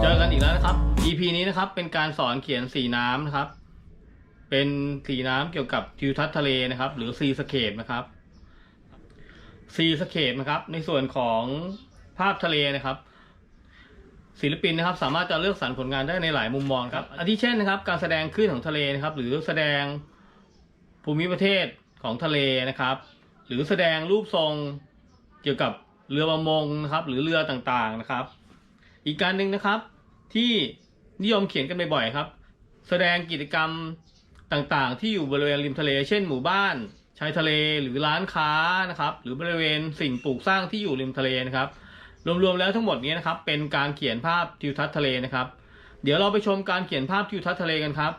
เจอกันอีกแล้วนะครับ EP นี้นะครับ เป็นการสอนเขียนสีน้ำนะครับ เป็นสีน้ำเกี่ยวกับทิวทัศน์ทะเลนะครับ หรือซีสเคปนะครับซีสเคปนะครับ ในส่วนของภาพทะเลนะครับ ศิลปินนะครับ สามารถจะเลือกสรรผลงานได้ในหลายมุมมองครับอาทิเช่นนะครับ การแสดงคลื่นของทะเลนะครับ หรือแสดงภูมิประเทศของทะเลนะครับ หรือแสดงรูปทรงเกี่ยวกับเรือประมงนะครับ หรือเรือต่างๆนะครับ อีกการหนึ่งนะครับ ที่นิยมเขียนกันบ่อยๆครับ แสดงกิจกรรมต่างๆ ที่อยู่บริเวณริมทะเล เช่นหมู่บ้านชายทะเลหรือร้านค้านะครับ หรือบริเวณสิ่งปลูกสร้างที่อยู่ริมทะเลนะครับ รวมๆแล้วทั้งหมดนี้นะครับ เป็นการเขียนภาพทิวทัศน์ทะเลนะครับ เดี๋ยวเราไปชมการเขียนภาพทิวทัศน์ทะเลกันครับ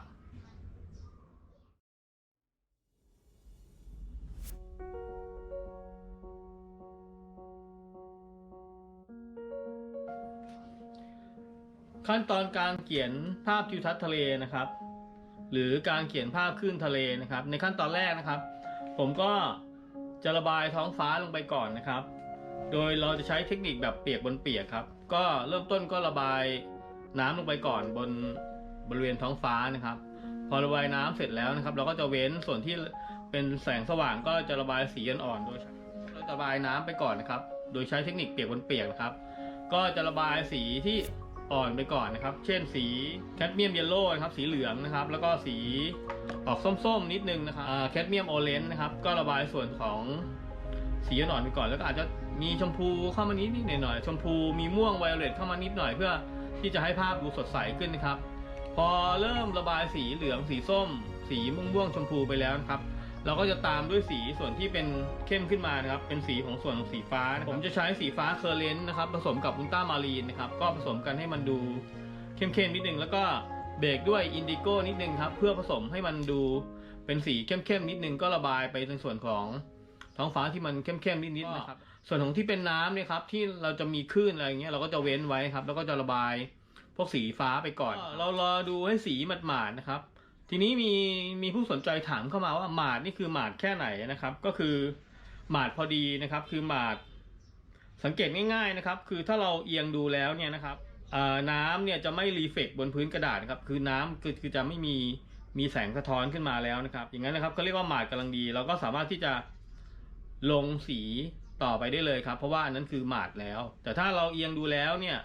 ขั้นตอนการเขียนภาพทิวทัศน์ทะเลนะครับ หรือการเขียนภาพคลื่นทะเลนะครับ ในขั้นตอนแรกนะครับ ผมก็จะระบายท้องฟ้าลงไปก่อนนะครับ โดยเราจะใช้เทคนิคแบบเปียกบนเปียกครับ ก็เริ่มต้นก็ระบายน้ำลงไปก่อนบนบริเวณท้องฟ้านะครับ พอระบายน้ำเสร็จแล้วนะครับ เราก็จะเว้นส่วนที่เป็นแสงสว่างก็จะระบายสีอ่อนๆโดยเราจะระบายน้ำไปก่อนนะครับ โดยใช้เทคนิคเปียกบนเปียกนะครับ ก็จะระบายสีที่ อ่อนไปก่อนนะครับ เช่นสีแคดเมียมเยลโล่นะครับ สีเหลืองนะครับ แล้วก็สีออกส้มๆนิดนึงนะครับแคดเมียมโอเรนจ์นะครับ ก็ระบายส่วนของสีอ่อนไปก่อน แล้วก็อาจจะมีชมพูเข้ามานิดนิดหน่อยๆชมพูมีม่วงไวโอเลตเข้ามานิดหน่อยเพื่อที่จะให้ภาพดูสดใสขึ้นนะครับ พอเริ่มระบายสีเหลืองสีส้ม สีม่วงม่วงๆชมพูไปแล้วนะครับ เราก็จะตามด้วยสีส่วนที่เป็นเข้มขึ้นมานะครับเป็นสีของส่วนของสีฟ้าผมจะใช้สีฟ้าเคอร์เรนต์นะครับผสมกับอุลตรามารีนนะครับก็ผสมกันให้มันดูเข้มๆนิดนึงแล้วก็เบรกด้วยอินดิโก้นิดนึงครับเพื่อผสมให้มันดูเป็นสีเข้มๆนิดนึงก็ระบายไปในส่วนของท้องฟ้าที่มันเข้มๆนิดๆนะครับส่วนของที่เป็นน้ำเนี่ยครับที่เราจะมีคลื่นอะไรอย่างเงี้ยเราก็จะเว้นไว้ครับแล้วก็จะระบายพวกสีฟ้าไปก่อน เรารอดูให้สีหมาดๆนะครับ ทีนี้มีมีผู้สนใจถามเข้ามาว่าหมาดนี่คือหมาดแค่ไหนนะครับ ก็คือหมาดพอดีนะครับ คือหมาดสังเกตง่ายๆนะครับ คือถ้าเราเอียงดูแล้วเนี่ยนะครับน้ำเนี่ยจะไม่รีเฟกบนพื้นกระดาษครับ คือน้ำคือคือจะไม่มีมีแสงสะท้อนขึ้นมาแล้วนะครับ อย่างนั้นนะครับก็เรียกว่าหมาดกำลังดี เราก็สามารถที่จะลงสีต่อไปได้เลยครับ เพราะว่าอันนั้นคือหมาดแล้ว แต่ถ้าเราเอียงดูแล้วเนี่ย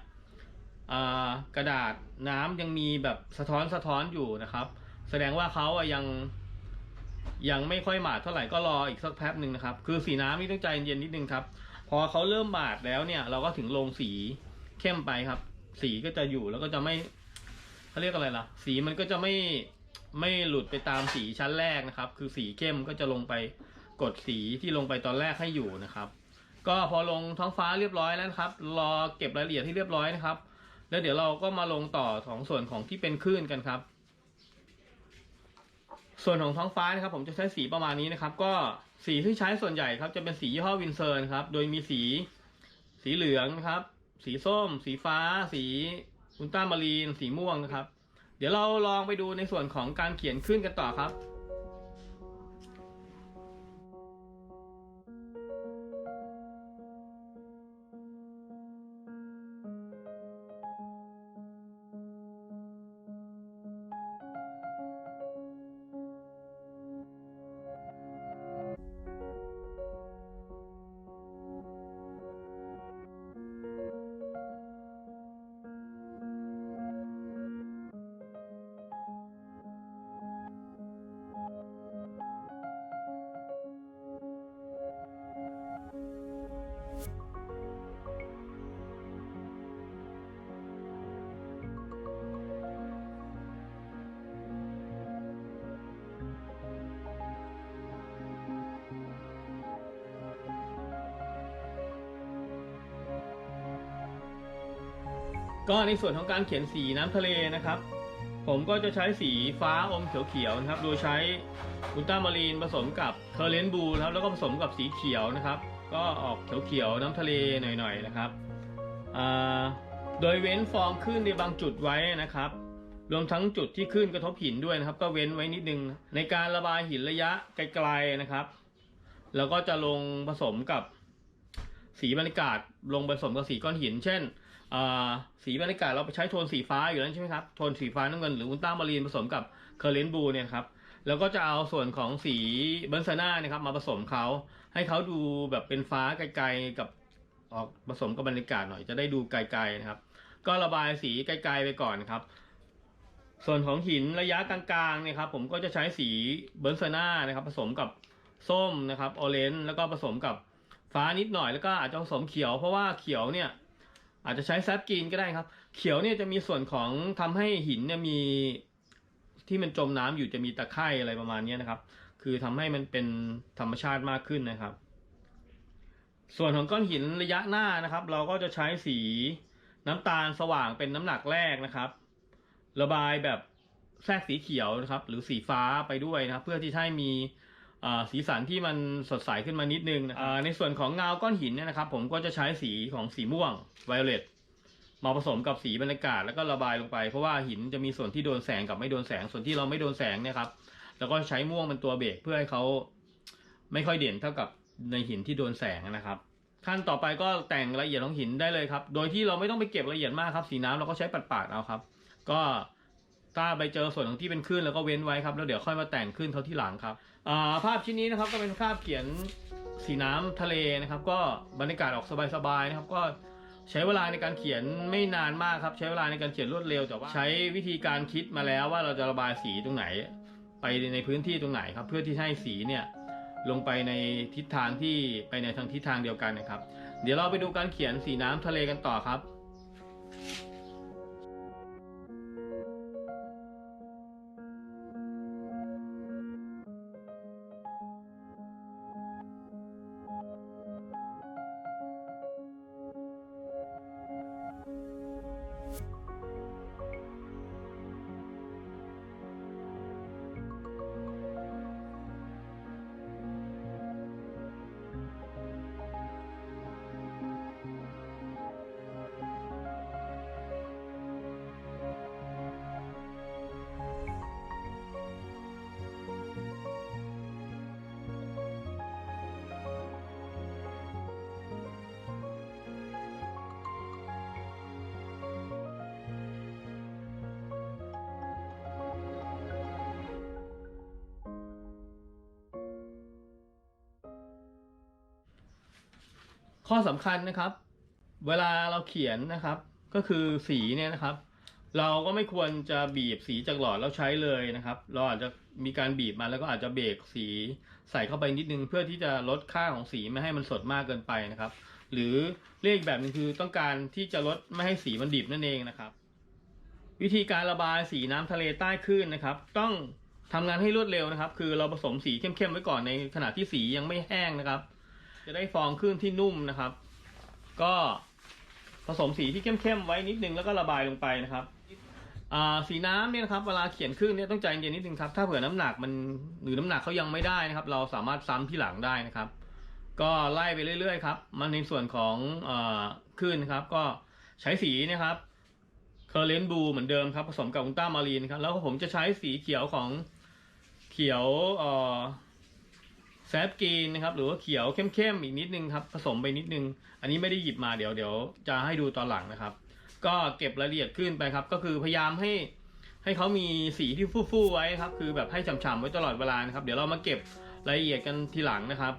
กระดาษน้ำยังมีแบบสะท้อนสะท้อนอยู่นะครับ แสดงว่าเขาอะยังยังไม่ค่อยหมาดเท่าไหร่ก็รออีกสักแป๊บหนึ่งนะครับ คือสีน้ำนี่ต้องใจเย็นนิดนึงครับ พอเขาเริ่มหมาดแล้วเนี่ย เราก็ถึงลงสีเข้มไปครับ สีก็จะอยู่แล้วก็จะไม่เขาเรียกอะไรล่ะ สีมันก็จะไม่ไม่หลุดไปตามสีชั้นแรกนะครับ คือสีเข้มก็จะลงไปกดสีที่ลงไปตอนแรกให้อยู่นะครับ ก็พอลงท้องฟ้าเรียบร้อยแล้วครับ รอเก็บรายละเอียดที่เรียบร้อยนะครับ แล้วเดี๋ยวเราก็มาลงต่อของส่วนของที่เป็นคลื่นกันครับ ส่วนของท้องฟ้านะครับ ผมจะใช้สีประมาณนี้นะครับ ก็สีที่ใช้ส่วนใหญ่ครับ จะเป็นสียี่ห้อวินเซอร์นะครับ โดยมีสี สีเหลืองครับ สีส้ม สีฟ้า สีอุลตรามารีน สีม่วงนะครับ เดี๋ยวเราลองไปดูในส่วนของการเขียนขึ้นกันต่อครับ ก็ในส่วนของการเขียนสีน้ำทะเลนะครับ ผมก็จะใช้สีฟ้าอมเขียวๆนะครับ โดยใช้อุลตรามารีนผสมกับเคอร์เรนต์บลูนะครับแล้วก็ผสมกับสีเขียวนะครับ ก็ออกเขียวๆน้ำทะเลหน่อยๆนะครับโดยเว้นฟองขึ้นในบางจุดไว้นะครับ รวมทั้งจุดที่ขึ้นกระทบหินด้วยนะครับ ก็เว้นไว้นิดนึง ในการระบายหินระยะไกลๆนะครับ แล้วก็จะลงผสมกับสีบรรยากาศลงผสมกับสีก้อนหิน เช่น สีบรรยากาศเราไปใช้โทนสีฟ้าอยู่แล้วใช่ไหมครับ โทนสีฟ้าน้ำเงินหรืออุลตรามารีนผสมกับเคอร์เรนบูเนี่ยครับ แล้วก็จะเอาส่วนของสีเบนซาน่านะครับมาผสมเขาให้เขาดูแบบเป็นฟ้าไกลๆกับออกผสมกับบรรยากาศหน่อยจะได้ดูไกลๆนะครับ ก็ระบายสีไกลๆไปก่อนครับ ส่วนของหินระยะกลางๆเนี่ยครับผมก็จะใช้สีเบนซาน่านะครับ ผสมกับส้มนะครับออเรนจ์แล้วก็ผสมกับฟ้านิดหน่อยแล้วก็อาจจะผสมเขียวเพราะว่าเขียวเนี่ย อาจจะใช้แซฟกรีนก็ได้ครับ เขียวเนี่ยจะมีส่วนของทำให้หินเนี่ยมีที่มันจมน้ำอยู่จะมีตะไคร่อะไรประมาณนี้นะครับ คือทำให้มันเป็นธรรมชาติมากขึ้นนะครับ ส่วนของก้อนหินระยะหน้านะครับ เราก็จะใช้สีน้ำตาลสว่างเป็นน้ำหนักแรกนะครับ ระบายแบบแทรกสีเขียวนะครับ หรือสีฟ้าไปด้วยนะเพื่อที่จะให้มี สีสันที่มันสดใสขึ้นมานิดนึงนะอ่าในส่วนของเงาก้อนหินเนี่ยนะครับ ผมก็จะใช้สีของสีม่วงไวโอเลตมาผสมกับสีบรรยากาศแล้วก็ระบายลงไปเพราะว่าหินจะมีส่วนที่โดนแสงกับไม่โดนแสงส่วนที่เราไม่โดนแสงเนี่ยครับแล้วก็ใช้ม่วงเป็นตัวเบรกเพื่อให้เขาไม่ค่อยเด่นเท่ากับในหินที่โดนแสงนะครับ ขั้นต่อไปก็แต่งละเอียดของหินได้เลยครับ โดยที่เราไม่ต้องไปเก็บละเอียดมากครับ สีน้ำเราก็ใช้ปัดๆเอาครับ ก็ ถ้าไปเจอส่วนของที่เป็นคลื่นแล้วก็เว้นไว้ครับแล้วเดี๋ยวค่อยมาแต่งขึ้นเท่าที่หลังครับอ่าภาพชิ้นนี้นะครับก็เป็นภาพเขียนสีน้ำทะเลนะครับ ก็บรรยากาศออกสบายๆนะครับก็ใช้เวลาในการเขียนไม่นานมากครับ ใช้เวลาในการเขียนรวดเร็วแต่ว่าใช้วิธีการคิดมาแล้วว่าเราจะระบายสีตรงไหน ไปในพื้นที่ตรงไหนครับ เพื่อที่ให้สีเนี่ยลงไปในทิศทางที่ไปในทางทิศทางเดียวกันนะครับ เดี๋ยวเราไปดูการเขียนสีน้ำทะเลกันต่อครับ ข้อสำคัญนะครับ เวลาเราเขียนนะครับ ก็คือสีเนี่ยนะครับ เราก็ไม่ควรจะบีบสีจากหลอดแล้วใช้เลยนะครับ เราอาจจะมีการบีบมาแล้วก็อาจจะเบรกสีใส่เข้าไปนิดนึง เพื่อที่จะลดค่าของสีไม่ให้มันสดมากเกินไปนะครับ หรือเรียกอีกแบบนึงคือต้องการที่จะลดไม่ให้สีมันดิบนั่นเองนะครับ วิธีการระบายสีน้ำทะเลใต้คลื่นนะครับ ต้องทำงานให้รวดเร็วนะครับ คือเราผสมสีเข้มๆไว้ก่อนในขณะที่สียังไม่แห้งนะครับ จะได้ฟองคลื่นที่นุ่มนะครับ ก็ผสมสีที่เข้มๆไว้นิดนึงแล้วก็ระบายลงไปนะครับอ่าสีน้ำเนี่ยนะครับเวลาเขียนคลื่นเนี่ยต้องใจเย็นนิดนึงครับถ้าเผื่อน้ำหนักมันหรือน้ำหนักเขายังไม่ได้นะครับ เราสามารถซ้ำที่หลังได้นะครับ ก็ไล่ไปเรื่อยๆครับมันในส่วนของอ่อคลื่นนะครับ ก็ใช้สีนะครับเคอร์เรนบูเหมือนเดิมครับผสมกับอุลตรามารีนครับแล้วก็ผมจะใช้สีเขียวของเขียวเอ่อ แซฟกรีนนะครับหรือว่าเขียวเข้มๆอีกนิดนึงครับผสมไปนิดนึง อันนี้ไม่ได้หยิบมาเดี๋ยวเดี๋ยวจะให้ดูตอนหลังนะครับ ก็เก็บรายละเอียดขึ้นไปครับ ก็คือพยายามให้ให้เขามีสีที่ฟู่ๆไว้ครับ คือแบบให้ฉ่ำๆไว้ตลอดเวลานะครับ เดี๋ยวเรามาเก็บรายละเอียดกันทีหลังนะครับ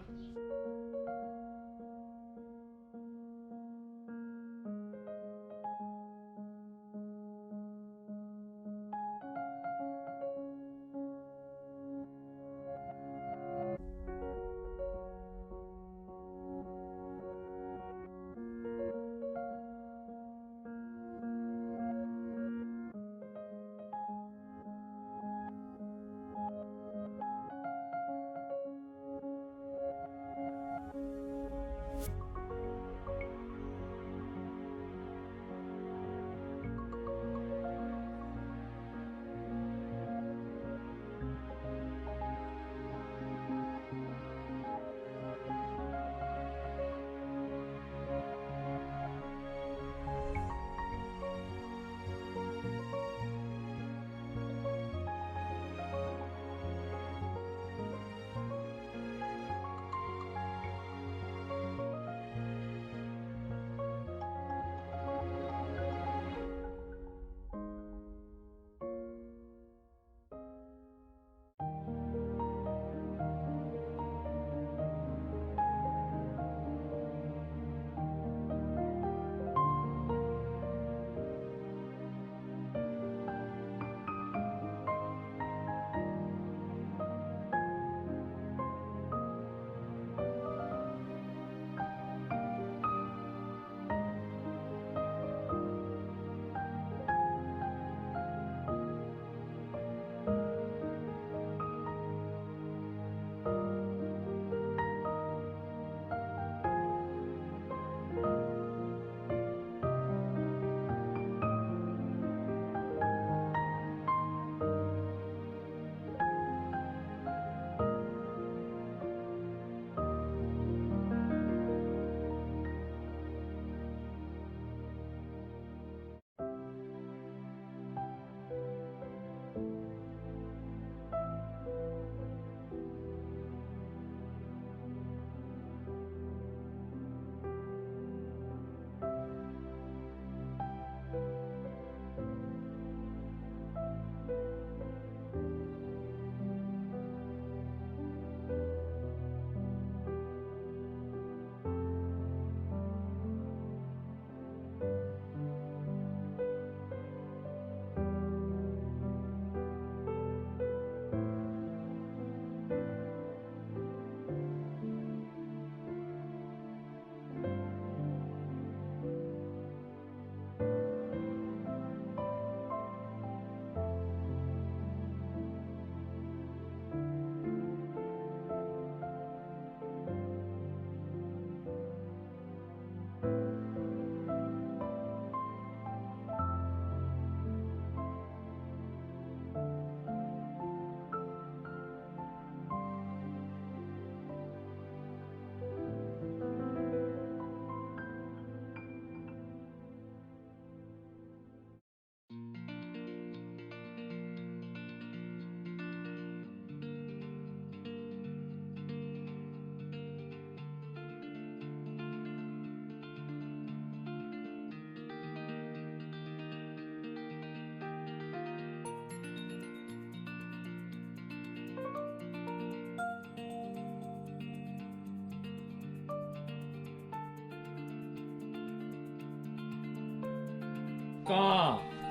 ก็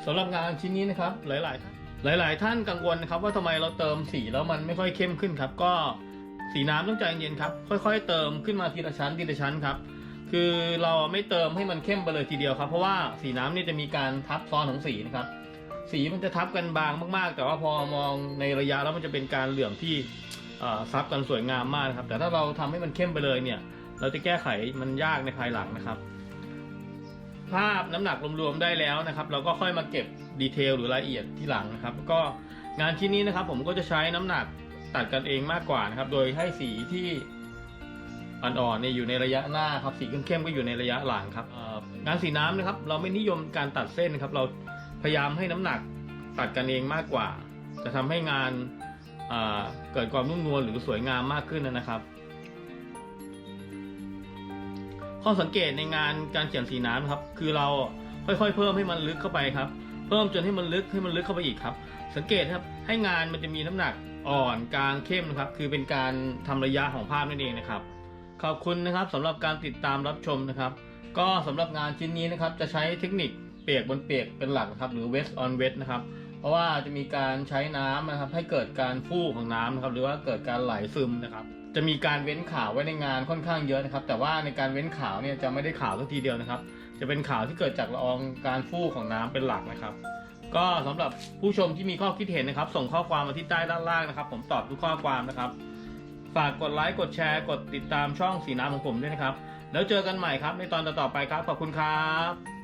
สำหรับงานชิ้นนี้นะครับ หลายๆท่านหลาย ๆ ท่านกังวลนะครับ ว่าทำไมเราเติมสีแล้วมันไม่ค่อยเข้มขึ้นครับ ก็สีน้ำต้องใจเย็นครับ ค่อย ๆ เติมขึ้นมาทีละชั้นทีละชั้นครับ คือเราไม่เติมให้มันเข้มไปเลยทีเดียวครับ เพราะว่าสีน้ำเนี่ยจะมีการทับซ้อนของสีนะครับ สีมันจะทับกันบางมาก ๆ แต่ว่าพอมองในระยะแล้วมันจะเป็นการเหลื่อมที่ซับกันสวยงามมากนะครับ แต่ถ้าเราทำให้มันเข้มไปเลยเนี่ย เราจะแก้ไขมันยากในภายหลังนะครับ ภาพน้ำหนักรวมๆได้แล้วนะครับ เราก็ค่อยมาเก็บดีเทลหรือรายละเอียดที่หลังนะครับ ก็งานชิ้นนี้นะครับ ผมก็จะใช้น้ำหนักตัดกันเองมากกว่านะครับ โดยให้สีที่อ่อนๆเนี่ยอยู่ในระยะหน้าครับสีเข้มๆก็อยู่ในระยะหลังครับงานสีน้ำนะครับ เราไม่นิยมการตัดเส้นครับ เราพยายามให้น้ำหนักตัดกันเองมากกว่า จะทำให้งานเกิดความนุ่มนวลหรือสวยงามมากขึ้นนะครับ ข้อสังเกตในงานการเขียนสีน้ำครับ คือเราค่อยๆ เพิ่มให้มันลึกเข้าไปครับ เพิ่มจนให้มันลึกให้มันลึกเข้าไปอีกครับ สังเกตครับให้งานมันจะมีน้ำหนักอ่อนกลางเข้มนะครับ คือเป็นการทำระยะของภาพนั่นเองนะครับ ขอบคุณนะครับสำหรับการติดตามรับชมนะครับ ก็สำหรับงานชิ้นนี้นะครับจะใช้เทคนิคเปียกบนเปียกเป็นหลักนะครับ หรือ wet on wet นะครับเพราะว่าจะมีการใช้น้ำนะครับ ให้เกิดการฟูของน้ำนะครับ หรือว่าเกิดการไหลซึมนะครับ จะมีการเว้นข่าวไว้ในงานค่อนข้างเยอะนะครับ แต่ว่าในการเว้นข่าวเนี่ยจะไม่ได้ข่าวสักทีเดียวนะครับ จะเป็นข่าวที่เกิดจากละอองการฟูของน้ำเป็นหลักนะครับ ก็สำหรับผู้ชมที่มีข้อคิดเห็นนะครับ ส่งข้อความมาที่ใต้ด้านล่างนะครับ ผมตอบทุกข้อความนะครับ ฝากกดไลค์กดแชร์ กดติดตามช่องสีน้ำของผมด้วยนะครับ แล้วเจอกันใหม่ครับในตอนต่อๆไปครับขอบคุณครับ